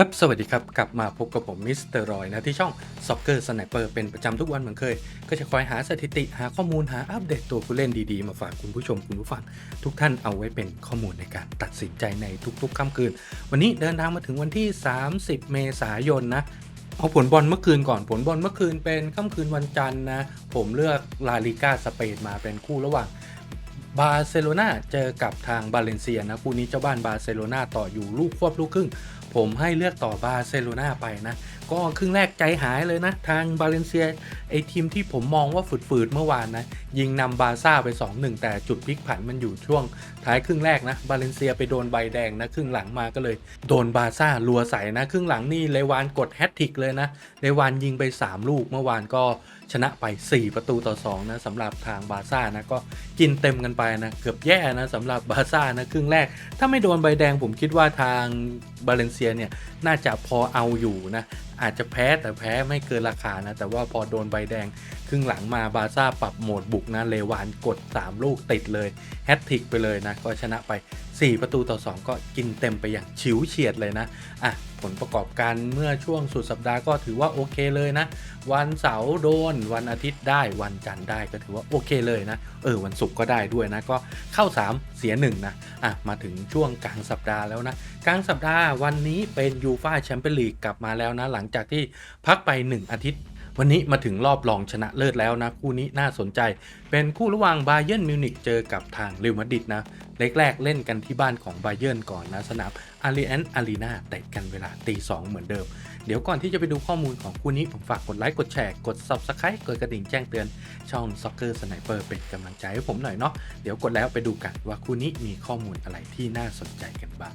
ครับสวัสดีครับ กลับมาพบกับผมมิสเตอร์รอยนะที่ช่อง Soccer Sniper เป็นประจำทุกวันเหมือนเคย ก็จะคอยหาสถิติหาข้อมูลหาอัปเดตตัวผู้เล่นดีๆ มาฝากคุณผู้ชมคุณผู้ฟัง ทุกท่านเอาไว้เป็นข้อมูลในการตัดสินใจในทุกๆค่ำคืน วันนี้เดินทางมาถึงวันที่ 30 เมษายนนะเอาผลบอลเมื่อคืนก่อนผลบอลเมื่อคืนเป็นค่ำคืนวันจันทร์นะผมเลือกลาลิก้าสเปนมาเป็นคู่ระหว่างบาร์เซโลนาเจอกับทางบาเลนเซียนะคู่นี้เจ้าบ้านบาร์เซโลนาต่ออยู่ลูกควบลูกครึ่ง ผมให้เลือกต่อบาร์เซโลนาไปนะ ก็ครึ่งแรกใจหายเลยนะ ทางบาเลนเซียไอทีมที่ผมมองว่าฝืดๆเมื่อวานนะ ยิงนำบาร์ซ่าไป 2-1 แต่จุดพลิกผันมันอยู่ช่วงท้ายครึ่งแรกนะ บาเลนเซียไปโดนใบแดงนะ ครึ่งหลังมาก็เลย โดนบาร์ซ่ารัวใส่นะ ครึ่งหลังนี่เลวานกดแฮตทิกเลยนะเลวานยิงไป 3 ลูกเมื่อวานก็ ชนะไป 4 ประตูต่อ2นะสำหรับทางบาร์ซ่านะก็กินเต็มกันไปนะเกือบแย่นะสำหรับบาร์ซ่านะครึ่งแรก ถ้าไม่โดนใบแดงผมคิดว่าทางบาเลนเซียเนี่ยน่าจะพอเอาอยู่นะอาจจะแพ้แต่แพ้ไม่เกินราคานะแต่ว่าพอโดนใบแดง ครึ่งหลังมาบาซ่าปรับโหมดบุกนะเลวานกด 3 ลูกติดเลยแฮตทิกไปเลยนะ ก็ชนะไป 4 ประตูต่อ 2 ก็กินเต็มไปอย่างฉิวเฉียดเลยนะอะผลประกอบการเมื่อช่วงสุดสัปดาห์ก็ถือว่าโอเคเลยนะ วันเสาร์โดน วันอาทิตย์ได้วันจันทร์ได้ก็ถือว่าโอเคเลยนะ เออวันศุกร์ก็ได้ด้วยนะ ก็เข้า 3 เสีย1นะอะมาถึงช่วงกลางสัปดาห์แล้วนะ กลางสัปดาห์วันนี้เป็นยูฟาแชมเปี้ยนลีกกลับมาแล้วนะ หลังจากที่พักไป 1 อาทิตย์ วันนี้มาถึงรอบรองชนะเลิศแล้วนะ คู่นี้น่าสนใจ เป็นคู่ระหว่างบาเยิร์นมิวนิกเจอกับทางเรอัลมาดริดนะเล็กแรกเล่นกันที่บ้านของบาเยิร์นก่อนนะ สนามอารีแอนอารีนาเตะกันเวลาตีสองเหมือนเดิม เดี๋ยวก่อนที่จะไปดูข้อมูลของคู่นี้ ผมฝากกดไลค์กดแชร์กด Subscribe กดกระดิ่งแจ้งเตือนช่อง Soccer Sniper เป็นกำลังใจให้ผมหน่อยเนาะเดี๋ยวกดแล้วไปดูกันว่าคู่นี้มีข้อมูลอะไรที่น่าสนใจกันบ้าง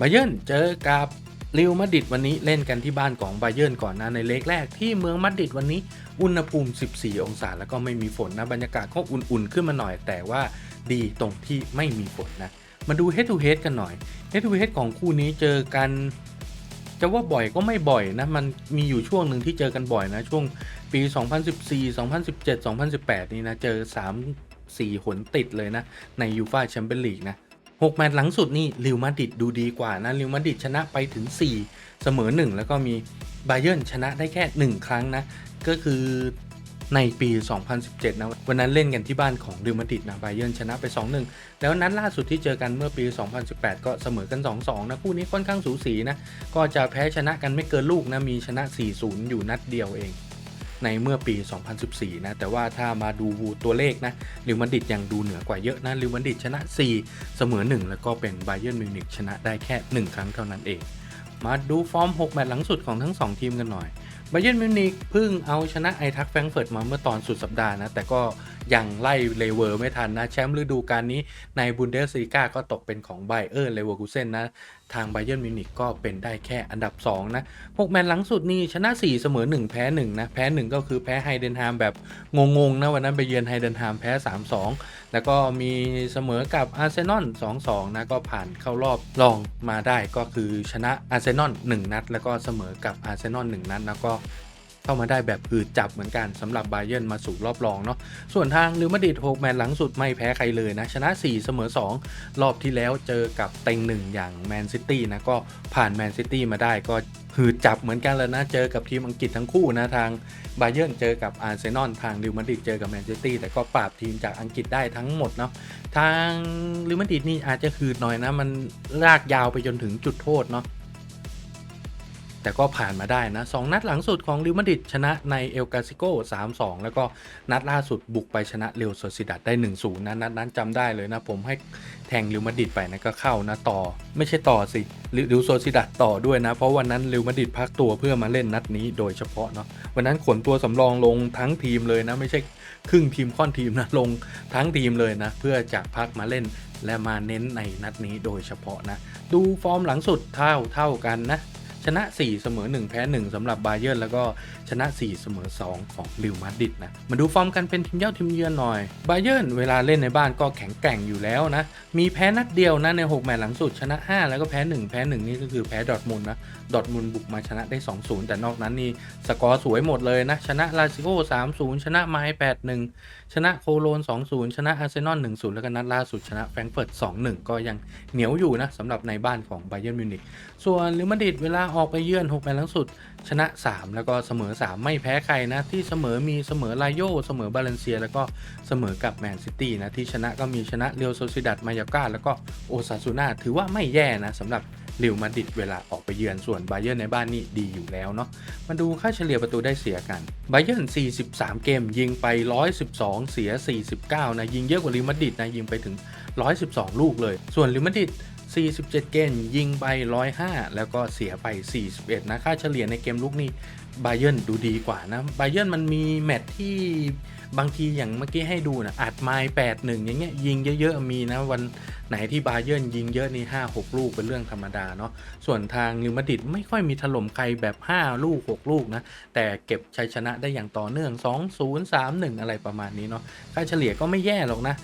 บาเยิร์นเจอกับ เรอัลมาดริดวันนี้เล่นกันที่บ้านของไบเยิร์นก่อนนะในเลกแรกที่เมืองมาดริดวันนี้อุณหภูมิ 14 องศา แล้วก็ไม่มีฝนนะบรรยากาศก็อุ่นๆ ขึ้นมาหน่อยแต่ว่าดีตรงที่ไม่มีฝนนะ มาดู head to head กันหน่อย head to head ของคู่นี้เจอกัน จะว่าบ่อยก็ไม่บ่อยนะ มันมีอยู่ช่วงหนึ่งที่เจอกันบ่อยนะ ช่วงปี 2014 2017 2018 นี่นะ เจอ 3 4 หนติดเลยนะ ในยูฟาแชมเปี้ยนลีกนะ 6 แมตช์หลังสุดนี่ลิวมาดริดดูดีกว่านะลิวมาดริดชนะไปถึง 4 เสมอ 1 แล้วก็มีบาเยิร์นชนะได้แค่ 1 ครั้งนะ ก็คือในปี 2017 นะ วันนั้นเล่นกันที่บ้านของลิวมาดริดนะบาเยิร์นชนะไป 2-1 แล้วนั้นล่าสุดที่เจอกันเมื่อปี 2018 ก็เสมอกัน 2-2 นะ คู่นี้ค่อนข้างสูสีนะ ก็จะแพ้ชนะกันไม่เกินลูกนะ มีชนะ 4-0 อยู่นัดเดียวเอง ในเมื่อปี 2014 นะ แต่ว่าถ้ามาดูตัวเลขนะลิวมาดริดยังดูเหนือกว่าเยอะนะลิวมาดริดชนะ 4 เสมอ 1 แล้วก็เป็นไบเยิร์นมิวนิกชนะได้แค่ 1 ครั้งเท่านั้นเอง มาดูฟอร์ม 6 แมตช์หลังสุดของทั้ง 2 ทีมกันหน่อยไบเยิร์นมิวนิกเพิ่งเอาชนะไอทักแฟรงเฟิร์ตมาเมื่อตอนสุดสัปดาห์นะ แต่ก็ ยังไล่เลเวอร์ไม่ทันนะ แชมป์ฤดูกาลนี้ในบุนเดสลีกาก็ตกเป็นของไบเออร์เลเวอร์คูเซนนะ ทางไบเยิร์มิวนิกก็เป็นได้แค่อันดับ 2 นะพวกแมตช์หลังสุดนี่ชนะ 4 เสมอ 1 แพ้ 1 นะ แพ้ 1 ก็คือแพ้ไฮเดนฮามแบบงงๆนะ วันนั้นไปเยือนไฮเดนฮามแพ้ 3-2 แล้วก็มีเสมอกับอาร์เซนอล2-2 นะก็ผ่านเข้ารอบรองมาได้ก็คือชนะอาร์เซนอล1นัด แล้วก็เสมอกับอาร์เซนอล1นัดแล้วก็ เข้ามาได้แบบคือจับเหมือนกันสำหรับบาเยิร์นมาสู่รอบรองเนาะส่วนทางลิวมาดิด6แมตช์หลังสุดไม่แพ้ใครเลยนะชนะ 4 เสมอ 2 รอบที่แล้วเจอกับเต็งหนึ่งอย่างแมนซิตี้นะก็ผ่านแมนซิตี้มาได้ก็คือจับเหมือนกันเลยนะ เจอกับทีมอังกฤษทั้งคู่นะ ทางบาเยิร์นเจอกับอาร์เซนอลทางลิวมาดริดเจอกับแมนซิตี้แต่ก็ปราบทีมจากอังกฤษได้ทั้งหมดเนาะทางลิวมาดริดนี่อาจจะคืดหน่อยนะ มันลากยาวไปจนถึงจุดโทษเนาะ แต่ก็ผ่านมาได้นะ2นัดหลังสุดของริวมาดริดชนะในเอลกาซิโก3-2 แล้วก็นัดล่าสุดบุกไปชนะเรอัลโซซิดัดได้ 1-0นะนัดนั้นจำได้เลยนะ ผมให้แทงริวมาดริดไปนะก็เข้านะต่อ ไม่ใช่ต่อสิเรอัลโซซิดัดต่อด้วยนะ เพราะวันนั้นริวมาดริดพักตัวเพื่อมาเล่นนัดนี้โดยเฉพาะเนาะวันนั้นขนตัวสำรองลงทั้งทีมเลยนะไม่ใช่ครึ่งทีมค่อนทีมนะลงทั้งทีมเลยนะ เพื่อจะพักมาเล่นและมาเน้นในนัดนี้โดยเฉพาะนะ ดูฟอร์มหลังสุดเท่าเท่ากันนะ ชนะ 4 เสมอ 1 แพ้ 1สำหรับบาเยิร์นแล้วก็ชนะ 4 เสมอ 2 ของลิวมาดริดนะ มาดูฟอร์มกันเป็นทีมเย่าทีมเยือนหน่อยบาเยิร์นเวลาเล่นในบ้านก็แข็งแกร่งอยู่แล้วนะ มีแพ้นัดเดียวนะใน 6 แมตช์หลังสุดชนะ 5 แล้วก็แพ้ 1 แพ้ 1 นี่ก็คือแพ้ดอทมุนนะดอทมุนบุกมาชนะได้ 2-0 แต่นอกนั้นนี่สกอร์สวยหมดเลยนะ ชนะลาซิโอ3-0 ชนะไมล์8-1 ชนะโคโลน 2-0 ชนะอาร์เซนอล1-0 แล้วก็นัดล่าสุดชนะแฟรงก์เฟิร์ต2-1 ก็ยังเหนียวอยู่นะสำหรับในบ้านของไบเย r n นมิวนิกส่วนลิมาดริดเวลาออกไปเยือน6แมตช์หลังสุด ชนะ 3 แล้วก็เสมอ 3 ไม่แพ้ใครนะ ที่เสมอมีเสมอลาโยเสมอบาเลนเซีย แล้วก็เสมอกับแมนซิตี้นะ ที่ชนะก็มีชนะเรียวโซซิดัดมายาก้าแล้วก็โอซาซูนาถือว่าไม่แย่นะสำหรับเรอัลมาดริดเวลาออกไปเยือนส่วนไบเย r n ในบ้านนี่ดีอยู่แล้วเนาะมาดูค่าเฉลี่ยประตูได้เสียกันไบเย r n 43 เกม ยิงไป 112 เสีย 49 นะ ยิงเยอะกว่าลิมาดริดนะยิงไปถึง 112 ลูกเลย ส่วนลิมาดริด 47 เกมยิงไป 105 แล้วก็เสียไป 41 นะค่าเฉลี่ยในเกมลุกนี่ไบเย r n ดูดีกว่านะไบเย r n มันมีแมตที่บางทีอย่างเมื่อกี้ให้ดูนะอัดไม้8 1 อย่างเงี้ยยิงเยอะๆมีนะวันไหนที่บาเยิร์นยิงเยอะนี่5 6 ลูกเป็นเรื่องธรรมดาเนาะส่วนทางลิมาดิดไม่ค่อยมีถล่มใครแบบ 5 ลูก 6 ลูกนะ แต่เก็บชัยชนะได้อย่างต่อเนื่อง 2 0 3 1 อะไรประมาณนี้เนาะค่าเฉลี่ยก็ไม่แย่หรอกนะ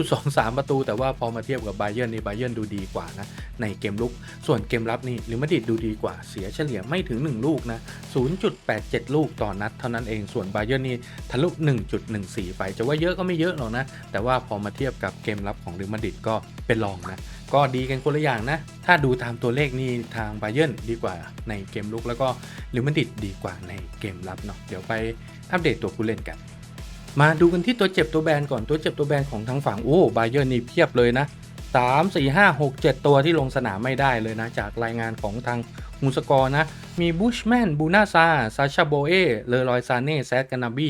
2.23 ประตู แต่ว่าพอมาเทียบกับบาเยิร์นนี่บาเยิร์นดูดีกว่านะในเกมลุก ส่วนเกมรับนี่ลิมาดิดดูดีกว่าเสียเฉลี่ยไม่ถึง 1 ลูกนะ 0.87 ลูกต่อนัดเท่านั้นเองส่วนบาเยิร์นนี่ทะลุ 1.14 ไปจะว่าเยอะก็ไม่เยอะหรอกนะแต่ว่าพอมาเทียบกับเกมรับของลิมาดิดก็เป็นรองนะ ก็ดีกันคนละอย่างนะ ถ้าดูตามตัวเลขนี่ทางบาเยนดีกว่าในเกมลุกแล้วก็ลิมาดริดดีกว่าในเกมรับเนาะเดี๋ยวไปอัปเดตตัวผู้เล่นกัน มาดูกันที่ตัวเจ็บตัวแบนก่อนตัวเจ็บตัวแบนของทางฝั่งโอ้บาเยนนี่เพียบเลยนะ3 4 5 6 7 ตัวที่ลงสนามไม่ได้เลยนะ จากรายงานของทางมูสกอร์นะ มีบูชแมนบูนาซาซาชาโบเอเลอรอยซาเน่แซดกานาบี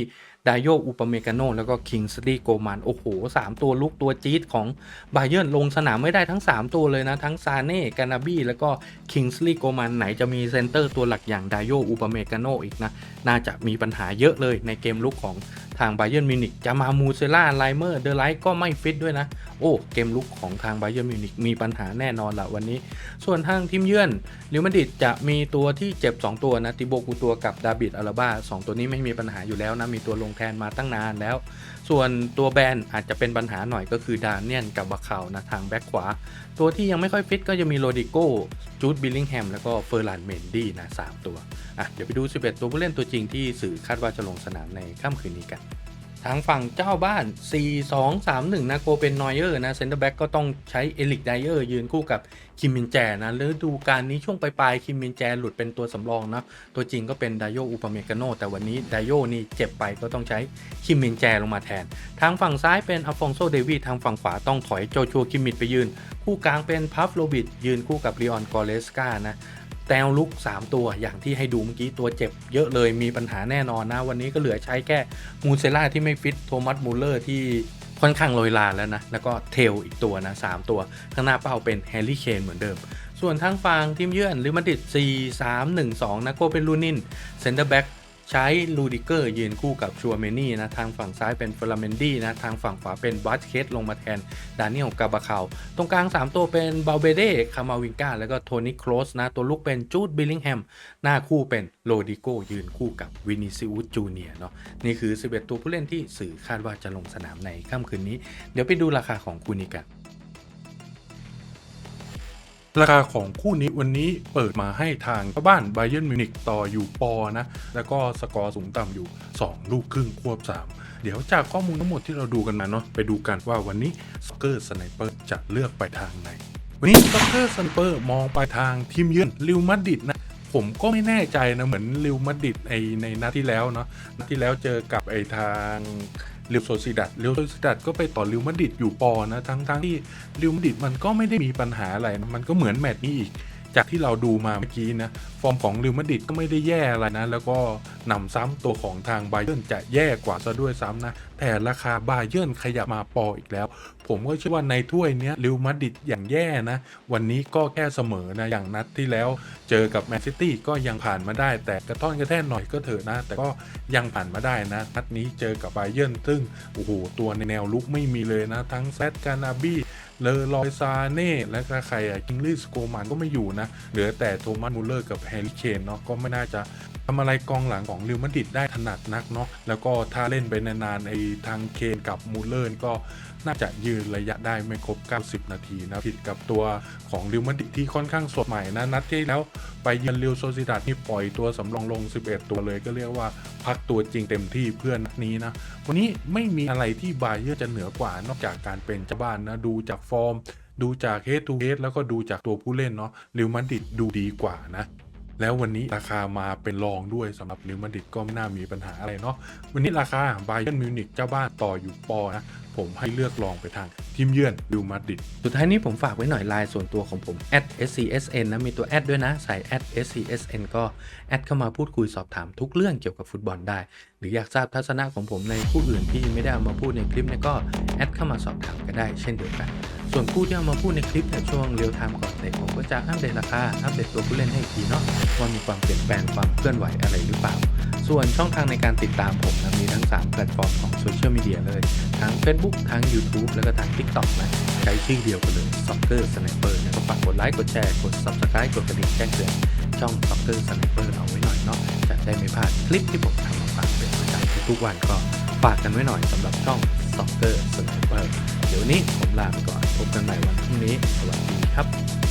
ดายโยอุปเมกาโนแล้วก็คิงสตีโกมันโอ้โห 3 ตัวลุกตัวจี๊ดของบาเยิร์นลงสนามไม่ได้ทั้ง 3 ตัวเลยนะ ทั้งซาเน่กานาบีแล้วก็คิงสตีโกมันไหนจะมีเซนเตอร์ตัวหลักอย่างดายโยอุปเมกาโนอีกนะ น่าจะมีปัญหาเยอะเลยในเกมลุกของทางไบเยอร์มิวนิกจะมามูเซล่าไลเมอร์เดอไลท์ก็ไม่ฟิตด้วยนะ โอ้ เกมลุกของทางไบเยอร์มิวนิกมีปัญหาแน่นอนละวันนี้ ส่วนทางทีมเยือนลิวมาดิดจะมีตัวที่เจ็บ 2 ตัวนะติโบกูตัวกับดาบิดอาราบ้า2ตัวนี้ไม่มีปัญหาอยู่แล้วนะ มีตัวลงแทนมาตั้งนานแล้วส่วนตัวแบนอาจจะเป็นปัญหาหน่อยก็คือดานเนียนกับบาคาวนะทางแบ็คขวา ตัวที่ยังไม่ค่อยฟิตก็จะมีโรดิโก้จูดบิลลิงแฮมแล้วก็เฟอร์ลันเมนดี้นะสามตัวอะเดี๋ยวไปดู 11 ตัวผู้เล่นตัวจริงที่สื่อคาดว่าจะลงสนามในค่ำคืนนี้กัน ทางฝั่งเจ้าบ้าน 4 2 3 1 นะโกเป็นนอยเออร์นะเซนเตอร์แบ็กก็ต้องใช้เอลิกไดเออร์ยืนคู่กับคิมมินแจนะฤดูการนี้ช่วงปลายๆคิมมินแจหลุดเป็นตัวสำรองนะ ตัวจริงก็เป็นไดโยอุปเมกาโนแต่วันนี้ไดโยนี่เจ็บไปก็ต้องใช้คิมมินแจลงมาแทน ทางฝั่งซ้ายเป็นอัลฟองโซเดวีทางฝั่งขวาต้องถอยโจชัวคิมมิดไปยืน คู่กลางเป็นพัฟโลบิดยืนคู่กับลีออนกอเลสกานะ แตวลุก 3 ตัวอย่างที่ให้ดูเมื่อกี้ตัวเจ็บเยอะเลยมีปัญหาแน่นอนนะ วันนี้ก็เหลือใช้แค่มูเซล่าที่ไม่ฟิตโทมัสมูลเลอร์ที่ค่อนข้างโรยลาแล้วนะ แล้วก็เทลอีกตัวนะ 3 ตัว ข้างหน้าเป้าเป็นแฮร์รี่เคนเหมือนเดิม ส่วนทางฝั่งทีมเยือนลิมาดิด4 3 1 2นะโกเป็นลูนินเซนเตอร์แบ็ก ใช้ลูดิเกอร์ยืนคู่กับชัวเมนี่นะทางฝั่งซ้ายเป็นเฟลาเมนดี้นะทางฝั่งขวาเป็นบัตเคสลงมาแทนดานิเอลกาบาคาตรงกลาง 3 ตัวเป็นบาเบเดคามาวิงกาแล้วก็โทนี่โครสนะตัวลุกเป็นจูดบิลลิงแฮมหน้าคู่เป็นโรดิโกยืนคู่กับวินิซิอุสจูเนียเนาะนี่คือ 11 ตัวผู้เล่นที่สื่อคาดว่าจะลงสนามในค่ำคืนนี้ เดี๋ยวไปดูราคาของคู่นี้กัน ราคาของคู่นี้วันนี้เปิดมาให้ทางเจ้าบ้านไบเยนมิวนิกต่ออยู่ปอนะ แล้วก็สกอร์สูงต่ำอยู่ 2 ลูกครึ่งควบ 3 เดี๋ยวจากข้อมูลทั้งหมดที่เราดูกันมาเนาะไปดูกันว่าวันนี้สเกอร์สไนเปอร์จะเลือกไปทางไหน วันนี้สเกอร์สไนเปอร์มองไปทางทีมเยือนลิวมาดริดนะผมก็ไม่แน่ใจนะเหมือนลิวมาดริดไอในนัดที่แล้วเนาะนัดที่แล้วเจอกับไอทาง เรียวโซซิดัดลิวโซซิดัดก็ไปต่อลิวมาดริดอยู่ปอนะทั้งทั้งที่ลิวมาดริดมันก็ไม่ได้มีปัญหาอะไรมันก็เหมือนแมตช์นี้อีก จากที่เราดูมาเมื่อกี้นะ ฟอร์มของลิวมาดิดก็ไม่ได้แย่อะไรนะ แล้วก็นำซ้ำตัวของทางไบเ e ิร์นจะแย่กว่าซะด้วยซ้ำนะ แต่ราคาไบเยิร์นขยับมาปออีกแล้ว ผมก็เชื่อว่าในถ้วยเนี้ยลิวมาดิดอย่างแย่นะ วันนี้ก็แค่เสมอนะ อย่างนัดที่แล้วเจอกับแมนซิตี้ก็ยังผ่านมาได้ แต่กระท่อนกระแท่นหน่อยก็เถอะนะ แต่ก็ยังผ่านมาได้นะ นัดนี้เจอกับไบเยิร์นซึ่งโอ้โหตัวในแนวลุกไม่มีเลยนะ ทั้งแซดกานาบี้ เลอรอยซาเน่และก็ใครอะกิงลี่สโกมันก็ไม่อยู่นะ เหลือแต่โทมัสมูลเลอร์กับแฮร์รี่เคนเนาะก็ไม่น่าจะ ทำอะไรกองหลังของลิวมาดริดได้ถนัดนักเนาะแล้วก็ถ้าเล่นไปนานๆไอ้ทางเคนกับมูเลอร์ก็น่าจะยืนระยะได้ไม่ครบ 90 นาทีนะผิดกับตัวของลิวมาดริดที่ค่อนข้างสดใหม่นะนัดที่แล้วไปเยือนลิวโซซิดาดนี่ปล่อยตัวสำรองลง 11 ตัวเลยก็เรียกว่าพักตัวจริงเต็มที่เพื่อนนัดนี้นะวันนี้ไม่มีอะไรที่บาเยอร์จะเหนือกว่านอกจากการเป็นเจ้าบ้านนะดูจากฟอร์ม ดูจากเฮดทูเฮดแล้วก็ดูจากตัวผู้เล่นเนาะลิวมันดิดดูดีกว่านะ แล้ววันนี้ราคามาเป็นรองด้วยสำหรับลิวมันดิดก็ไม่น่ามีปัญหาอะไรเนาะวันนี้ราคาไบเย r n นมิวนิกเจ้าบ้านต่ออยู่ปอนะผมให้เลือกลองไปทางทีมเยือนลิวมาดิดสุดท้ายนี้ผมฝากไว้หน่อยไลน์ส่วนตัวของผม @scsn นะมีตัวแอดด้วยนะ ใส่ @scsn ก็แอดเข้ามาพูดคุยสอบถามทุกเรื่องเกี่ยวกับฟุตบอลได้ หรืออยากทราบทัศนะของผมในผู้อื่นที่ไม่ได้เอามาพูดในคลิปเนี่ยก็แอดเข้ามาสอบถามกันได้เช่นเดียวกัน ส่วนผู้ที่เอามาพูดในคลิปในช่วงเรียลไทม์ก่อนเตะผมก็จะอัปเดตราคาอัปเดตตัวผู้เล่นให้อีกทีเนาะว่ามีความเปลี่ยนแปลงความเคลื่อนไหวอะไรหรือเปล่า ส่วนช่องทางในการติดตามผมนะมีทั้ง 3 แพลตฟอร์มของโซเชียลมีเดียเลย ทั้ง Facebook ทั้ง YouTube แล้วก็ทาง TikTok นะใช้ชื่อเดียวกันเลย Soccer Sniper นะก็ฝากกดไลค์กดแชร์กด Subscribe กดกระดิ่งแจ้งเตือนช่อง Soccer Sniper เปอร์เราไว้หน่อยเนาะจะได้ไม่พลาดคลิปที่ผมทำมาฝากเป็นประจำทุกวันก็ฝากกันไว้หน่อยสำหรับช่อง Soccer Sniper เดี๋ยวนี้ผมลาไปก่อน พบกันใหม่วันพรุ่งนี้ สวัสดีครับ